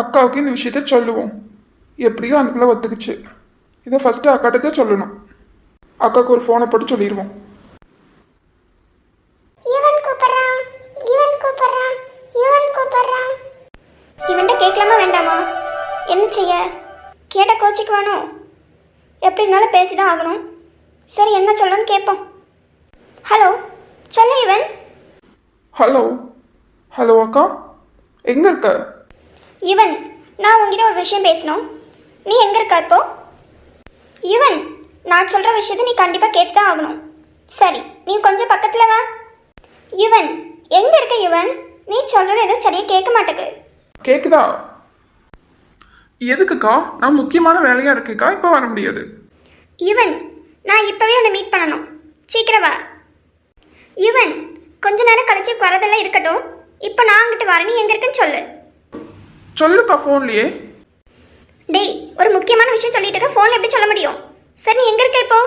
அக்காவுக்கு இந்த விஷயத்த சொல்லுவோம். எப்படியோ அந்த பிள்ளை ஒத்துக்குச்சு. இதை ஃபஸ்ட்டு அக்காட்ட தான் சொல்லணும். அக்காவுக்கு ஒரு ஃபோனை போட்டு சொல்லிடுவோம். இவன்கிட்ட கேட்கலாமா வேண்டாமா? என்ன செய்ய? கேட்ட கோச்சிக்குவானோ எப்படி இருந்தாலும் பேசிதான் ஆகணும். சரி என்ன சொல்லணும்னு கேட்போம். ஹலோ சொல்லு இவன். ஹலோ ஹலோ அக்கா. எங்கே இருக்க? இவன் நான் உங்ககிட்ட ஒரு விஷயம் பேசணும். நீ எங்க இருக்க இப்போ? இவன் நான் சொல்ற விஷயத்தை நீ கண்டிப்பா கேட்டு தான் ஆகணும். சரி நீ கொஞ்சம் பக்கத்துல வா. இவன் எங்க இருக்க இவன்? நீ சொல்றது எதுவும் சரியா கேட்க மாட்டேங்குது. கேக்குதா? எதுக்குக்கா? நான் முக்கியமான வேலையாக இருக்கேக்கா? இப்போ வர முடியாது. இவன் நான் இப்பவே உன்னை மீட் பண்ணணும். சீக்கிரம் வா. இவன் கொஞ்ச நேரம் கழிச்சு வரதெல்லாம் இருக்கட்டும். இப்போ நான் அங்கிட்டு வரேன். நீ எங்க இருக்குன்னு சொல்லு. சொல்லுக்கா ஃபோன்லேயே டேய் ஒரு முக்கியமான விஷயம் சொல்லிட்டு இருக்க. ஃபோன்ல எப்படி சொல்ல முடியும்? சரி நீ எங்க இருக்க இப்போ?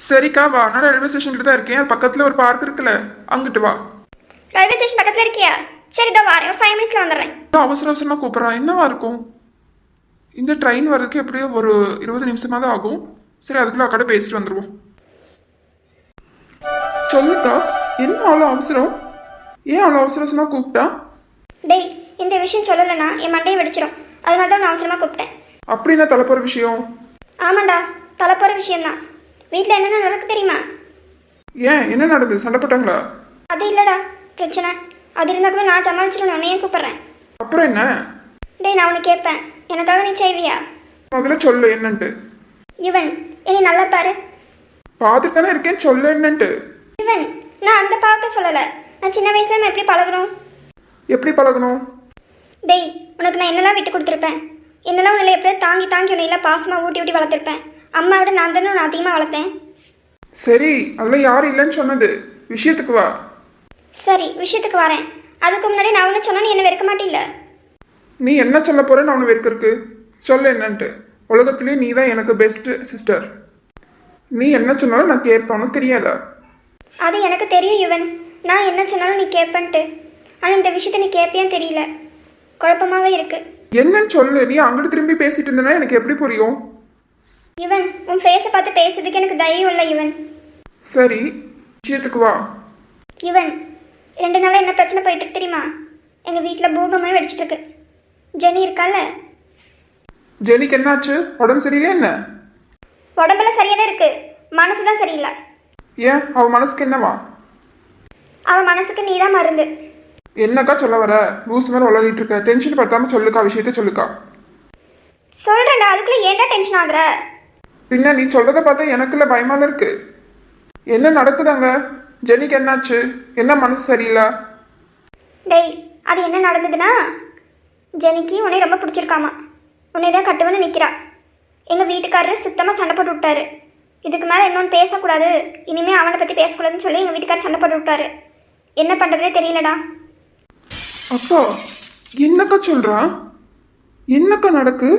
சரிக்கா வா. நான் ரயில்வே ஸ்டேஷன்கிட்ட தான் இருக்கேன். அது பக்கத்தில் ஒரு பார்க் இருக்குல்ல அங்கிட்டு வா. ரயில்வே ஸ்டேஷன் பக்கத்துல இருக்கியா? சரி இதோ வரேன் ஃபைவ் மினிட்ஸ்ல வந்துடுறேன். அவசர அவசரமாக கூப்பிட்றான் என்னவா இருக்கும்? இந்த ட்ரெயின் வர்றதுக்கு எப்படியோ ஒரு இருபது நிமிஷமாக தான் ஆகும். சரி அதுக்குள்ள அக்காட்ட பேசிட்டு வந்துடுவோம் சொல்லுக்கா என்ன அவ்வளோ அவசரம்? ஏன் அவ்வளோ அவசர அவசரமாக கூப்பிட்டா? டேய் இந்த விஷயம் சொல்லலைன்னா என் மண்டையை வெடிச்சிரும். அதனால தான் நான் அவசரமாக கூப்பிட்டேன். அப்படி என்ன தலைப்போற விஷயம்? ஆமாண்டா தலைப்போகிற விஷயம்தான். வீட்டில் என்னென்ன நடக்கு தெரியுமா? ஏன்? என்ன நடந்தது? சண்டை போட்டாங்களா? அது இல்லைடா பிரச்சனை. அது இருந்தால் கூட நான் சமாளிச்சிடும் உன்னையே கூப்பிட்றேன். அப்புறம் என்ன? டேய் நான் உனக்கு கேட்பேன் எனக்காக நீ செய்வியா? முதல்ல சொல்லு என்னன்ட்டு. இவன் என்னை நல்லா பாரு. பார்த்துட்டு தானே இருக்கேன் சொல்லு என்னன்ட்டு. இவன் நான் அந்த பார்க்க சொல்லலை. நான் சின்ன வயசுல நம்ம எப்படி பழகணும்? எப்படி பழகணும்? டேய் உனக்கு நான் என்னெல்லாம் விட்டு கொடுத்துருப்பேன்? என்னெல்லாம் உன்னை எப்படியோ தாங்கி தாங்கி உன்னை எல்லாம் பாசமாக ஊட்டி ஊட்டி வளர்த்துருப்பேன்? அம்மா விட நான் தானே உன்னை அதிகமாக வளர்த்தேன்? சரி அதில் யாரும் இல்லைன்னு சொன்னது. விஷயத்துக்கு வா. சரி விஷயத்துக்கு வரேன். அதுக்கு முன்னாடி நான் ஒன்று சொன்னா நீ என்ன வெறுக்க மாட்டேல்ல? நீ என்ன சொல்ல போறேன்னு அவனு இருக்கு சொல்லு என்னன்ட்டு. உலகத்திலே நீ தான் எனக்கு பெஸ்ட் சிஸ்டர் நீ என்ன சொன்னாலும் நான் கேட்பேன். உனக்கு தெரியாதா? அது எனக்கு தெரியும் இவன். நான் என்ன சொன்னாலும் நீ கேட்பன்ட்டு. ஆனால் இந்த விஷயத்த நீ கேட்பியான்னு தெரியல. குழப்பமாவே இருக்கு. என்னன்னு சொல்லு. நீ அங்கிட்டு திரும்பி பேசிட்டு இருந்தனா எனக்கு எப்படி புரியும்? இவன் உன் ஃபேஸை பார்த்து பேசுறதுக்கு எனக்கு தைரியம் இல்லை இவன். சரி விஷயத்துக்கு வா. இவன் ரெண்டு நாளாக என்ன பிரச்சனை போயிட்டு இருக்கு தெரியுமா? எங்கள் வீட்டில் பூகமே வெடிச்சிட்டு இருக்கு. ஜெனி இருக்கால? ஜெனிக்கு என்னாச்சு? உடம்பு சரியில்லையா என்ன? உடம்புல சரியாக தான் இருக்கு. மனசு தான் சரியில்லை. ஏன்? அவ மனசுக்கு என்னவா? அவன் மனசுக்கு நீ தான் மருந்து. என்னக்கா சொல்ல வர? லூஸ் மாதிரி வளரிட்டு இருக்க டென்ஷன் படுத்தாம சொல்லுக்கா விஷயத்த சொல்லுக்கா. சொல்கிறேன்டா அதுக்குள்ளே ஏன்டா டென்ஷன் ஆகுற? பின்ன நீ சொல்றத பார்த்தா எனக்குள்ள பயமால இருக்கு. என்ன நடக்குதாங்க? ஜெனிக்கு என்னாச்சு? என்ன மனசு சரியில்லை? டேய் அது என்ன நடந்ததுன்னா ஜெனிக்கு உன்னை ரொம்ப பிடிச்சிருக்காமா. உன்னை தான் கட்டுவன்னு நிற்கிறா எங்கள் வீட்டுக்காரரு சுத்தமாக சண்டை போட்டு விட்டாரு. இதுக்கு மேலே இன்னொன்று பேசக்கூடாது. இனிமேல் அவனை பற்றி பேசக்கூடாதுன்னு சொல்லி எங்கள் வீட்டுக்காரர் சண்டை போட்டு விட்டாரு. என்ன பண்ணுறதுனே தெரியலடா. அப்பா என்னக்கா சொல்றா? என்னக்கா நடக்கு?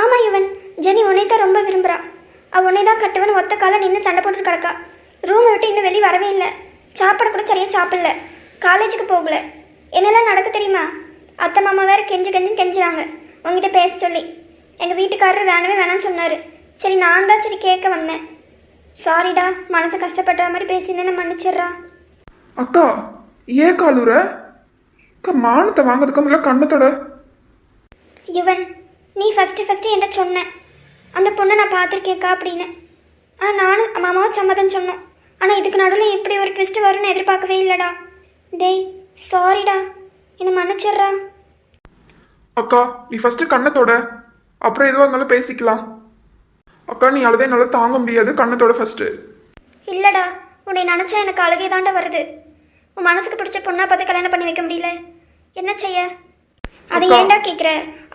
ஆமாம் இவன். ஜெனி உன்னை ரொம்ப விரும்புகிறா அவள் உன்னை தான் கட்டுவன்னு ஒத்த காலம் நின்று சண்டை போட்டுட்டு கிடக்கா. ரூமை விட்டு இன்னும் வெளியே வரவே இல்லை. சாப்பாடு கூட சரியாக சாப்பிடல. காலேஜுக்கு போகல. என்னெல்லாம் நடக்கு தெரியுமா? அத்தை மாமா வேற கெஞ்சு கெஞ்சுன்னு கெஞ்சுறாங்க. உங்ககிட்ட பேச சொல்லி. எங்கள் வீட்டுக்காரர் வேணவே வேணாம்னு சொன்னார். சரி நான் தான் சரி கேட்க வந்தேன். சாரிடா மனசு கஷ்டப்படுற மாதிரி பேசியிருந்தேன்னு மன்னிச்சிடுறா. அக்கா ஏன் காலுற அக்கா மானத்தை வாங்குறதுக்கு முதல்ல கண்ணத்தோட. இவன் நீ ஃபஸ்ட்டு ஃபஸ்ட்டு என்கிட்ட சொன்ன. அந்த பொண்ணை நான் பார்த்துருக்கேக்கா அப்படின்னு. ஆனால் நானும் மாமாவும் சம்மதம் சொன்னோம். ஆனால் இதுக்கு நடுவில் இப்படி ஒரு ட்விஸ்ட் வரும்னு எதிர்பார்க்கவே இல்லைடா. டேய் சாரிடா என்னை மன்னிச்சிடுறா. அக்கா நீ ஃபர்ஸ்ட் கண்ணத்தோட. அப்புறம் எதுவாக இருந்தாலும் பேசிக்கலாம். அக்கா நீ அழுதே என்னால் தாங்க முடியாது. கண்ணத்தோட ஃபர்ஸ்ட் இல்லைடா உன்னை நினச்சா எனக்கு அழுகே தாண்டா வருது. உன் மனசுக்கு பிடிச்ச பொண்ணா பார்த்து கல்யாணம் பண்ணி வைக்க முடியல. என்ன செய்ய? அதை ஏன்டா கேட்குற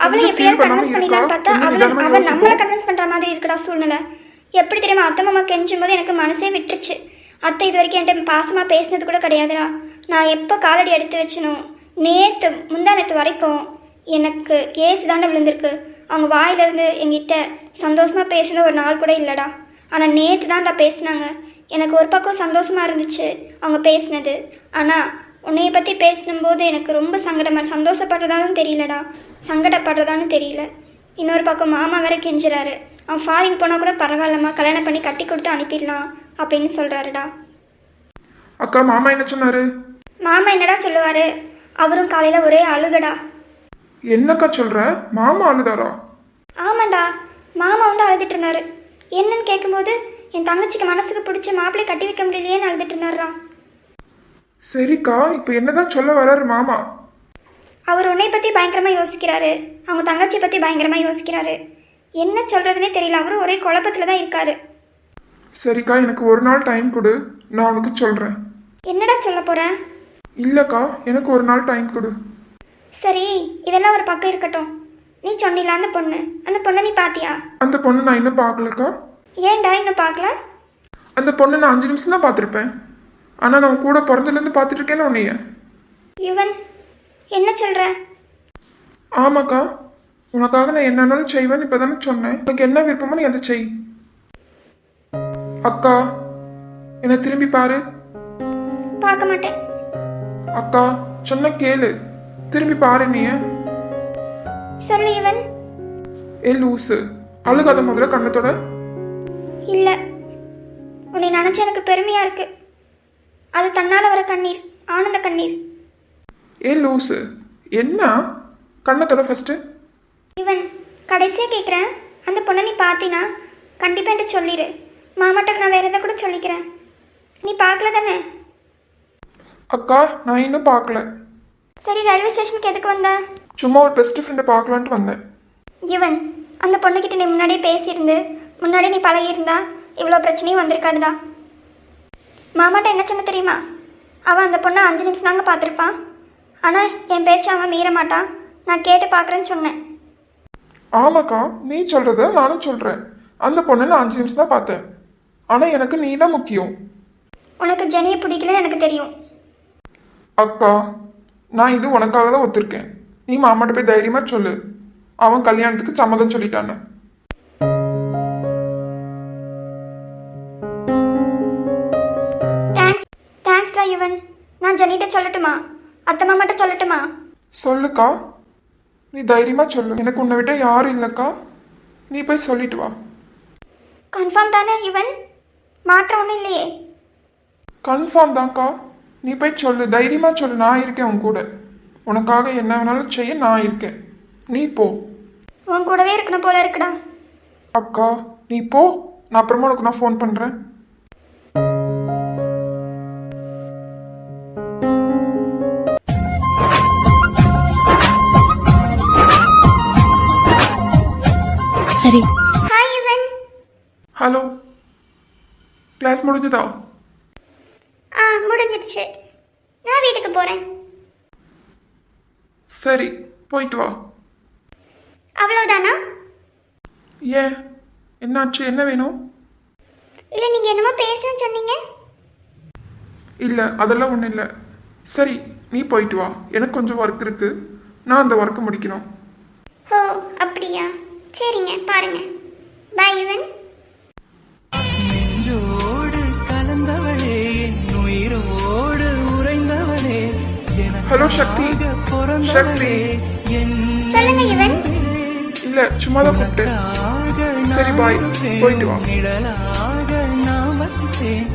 அவளை எப்படியாவது கன்வின்ஸ் இருக்கா? பார்த்தா அவளை அவள் நம்மளை. கன்வின்ஸ் பண்ணுற மாதிரி இருக்குடா சூழ்நிலை. எப்படி தெரியுமா? அத்தை மாமா கெஞ்சும் போது எனக்கு மனசே விட்டுருச்சு. அத்தை இது வரைக்கும் என்கிட்ட பாசமாக பேசினது கூட கிடையாதுடா. நான் எப்போ காலடி எடுத்து வச்சனோ நேற்று முந்தா நேற்று வரைக்கும் எனக்கு ஏசு தாண்டா விழுந்திருக்கு. அவங்க வாயிலிருந்து எங்கிட்ட சந்தோஷமாக பேசுன ஒரு நாள் கூட இல்லைடா. ஆனால் நேற்று தான்டா பேசினாங்க. எனக்கு ஒரு பக்கம் சந்தோஷமாக இருந்துச்சு அவங்க பேசினது. ஆனால் உன்னைய பற்றி பேசும்போது எனக்கு ரொம்ப சங்கடமாக சந்தோஷப்படுறதாலும் தெரியலடா. சங்கடப்படுறதான்னு தெரியல. இன்னொரு பக்கம் மாமா வேற கெஞ்சுறாரு. அவன் ஃபாரின் போனால் கூட பரவாயில்லம்மா கல்யாணம் பண்ணி கட்டி கொடுத்து அனுப்பிடலாம் அப்படின்னு சொல்கிறாருடா அக்கா மாமா என்ன சொன்னாரு? மாமா என்னடா சொல்லுவாரு? அவரும் காலையில் ஒரே அழுகடா. என்னக்கா சொல்ற? மாமா அழுதாரா? ஆமாண்டா. மாமா வந்து அழுதுட்டு இருந்தாரு. என்னன்னு கேட்கும்போது என் தங்கச்சிக்கு மனசுக்கு பிடிச்ச மாப்பிள்ளை கட்டி வைக்க முடியலையேன்னு அழுதுட்டு இருந்தாருடா. சரிக்கா இப்போ என்னதான் சொல்ல வராரு மாமா? அவர் உன்னை பற்றி பயங்கரமாக யோசிக்கிறாரு. அவங்க தங்கச்சி பற்றி பயங்கரமாக யோசிக்கிறாரு. என்ன சொல்கிறதுனே தெரியல அவரும் ஒரே குழப்பத்தில் தான் இருக்காரு. சரிக்கா எனக்கு ஒரு நாள் டைம் கொடு நான் உனக்கு சொல்றேன். என்னடா சொல்ல போற? இல்லக்கா எனக்கு ஒரு நாள் டைம் கொடு. சரி இதெல்லாம் ஒரு பக்கம் இருக்கட்டும். நீ சொன்னில அந்த பொண்ணு. அந்த பொண்ணை நீ பாத்தியா? அந்த பொண்ணு நான் இன்னும் பார்க்கலக்கா ஏன்டா இன்னும் பார்க்கல அந்த பொண்ணை நான் அஞ்சு நிமிஷம் தான் பார்த்துருப்பேன் ஆனால் நான் கூட பிறந்ததுலேருந்து பார்த்துட்டு இருக்கேன்னு உன்னைய. இவன் என்ன சொல்ற? ஆமாக்கா உனக்காக நான் என்னன்னாலும் செய்வேன்னு இப்போ தானே சொன்னேன். உனக்கு என்ன விருப்பமோ நீ அதை செய். அக்கா என்னை திரும்பி பாரு. பார்க்க மாட்டேன். அக்கா சொன்ன கேளு. திரும்பி பாரு நீ சொல்லு இவன் ஏ லூசு. அழுகாத முதல்ல கண்ணத்தோட. இல்ல. உன்னை நினைச்ச எனக்கு பெருமையா இருக்கு. அது தன்னால வர கண்ணீர் ஆனந்த கண்ணீர். ஏ லூசு என்ன? கண்ணத்தோட ஃபஸ்ட்டு இவன் கடைசியா கேக்குறேன். அந்த பொண்ணை நீ பாத்தினா? கண்டிப்பா என்கிட்ட சொல்லிடு மாமாட்டக்கு நான் வேற எதை கூட சொல்லிக்கிறேன். நீ பார்க்கல தானே அக்கா நான் இன்னும் பார்க்கல சரி ரயில்வே ஸ்டேஷனுக்கு எதுக்கு வந்த? சும்மா ஒரு பெஸ்ட் ஃப்ரெண்டை பார்க்கலான்ட்டு வந்தேன். இவன் அந்த பொண்ணுக்கிட்ட நீ முன்னாடியே பேசியிருந்து முன்னாடி நீ பழகியிருந்தா இவ்வளோ பிரச்சனையும் வந்திருக்காதுடா. மாமாட்ட என்ன சொன்ன தெரியுமா? அவன் அந்த பொண்ணை அஞ்சு நிமிஷம் தாங்க பார்த்துருப்பான் ஆனால் என் பேச்சை அவன் மீற மாட்டான் நான் கேட்டு பார்க்குறேன்னு சொன்னேன். ஆமாக்கா நீ சொல்கிறத நானும் சொல்கிறேன் அந்த பொண்ணை நான் அஞ்சு நிமிஷம் தான் பார்த்தேன். ஆனால் எனக்கு நீ தான் முக்கியம். உனக்கு ஜெனியை பிடிக்கலன்னு எனக்கு தெரியும். அக்கா நான் இது உனக்காக தான் ஒத்துருக்கேன். நீ மாமாட்ட போய் தைரியமாக சொல்லு. அவன் கல்யாணத்துக்கு சம்மதம் சொல்லிட்டான்னு. இவன்? நான் ஜெனிட்ட சொல்லட்டுமா? அத்தை மாமாட்ட சொல்லட்டுமா? சொல்லுக்கா. நீ தைரியமாக சொல்லு. எனக்கு உன்னை விட்ட யாரும் இல்லைக்கா. நீ போய் சொல்லிட்டு வா. கன்ஃபார்ம் தானே இவன்? மாற்றம் ஒன்றும் இல்லையே. கன்ஃபார்ம் தான்க்கா. நீ போய் சொல்லு. தைரியமாக சொல்லு. நான் இருக்கேன் உன் கூட. உனக்காக என்ன வேணாலும் செய்ய நான் இருக்கேன். நீ போ. உன் கூடவே இருக்கணும் போல இருக்குடா. அக்கா நீ போ. நான் அப்புறமா உனக்கு நான் ஃபோன் பண்ணுறேன் கிளாஸ் முடிஞ்சதா? ஆ முடிஞ்சிருச்சு நான் வீட்டுக்கு போகிறேன் சரி போயிட்டு வா. அவ்வளோதானா ஏன்? என்னாச்சு? என்ன வேணும்? இல்லை நீங்கள் என்னமோ பேசணும்னு சொன்னீங்க. இல்லை அதெல்லாம் ஒன்றும் இல்லை. சரி நீ போயிட்டு வா. எனக்கு கொஞ்சம் ஒர்க் இருக்கு. நான் அந்த ஒர்க்கை முடிக்கணும். ஓ அப்படியா? சரிங்க பாருங்க. பாய் இவன் ஹலோ சக்தி. சக்தி. சொல்லுங்க இவன். இல்லை சும்மா தான் கூப்பிட்டேன் சரி. நான் போயிட்டு வா. வசித்தேன்.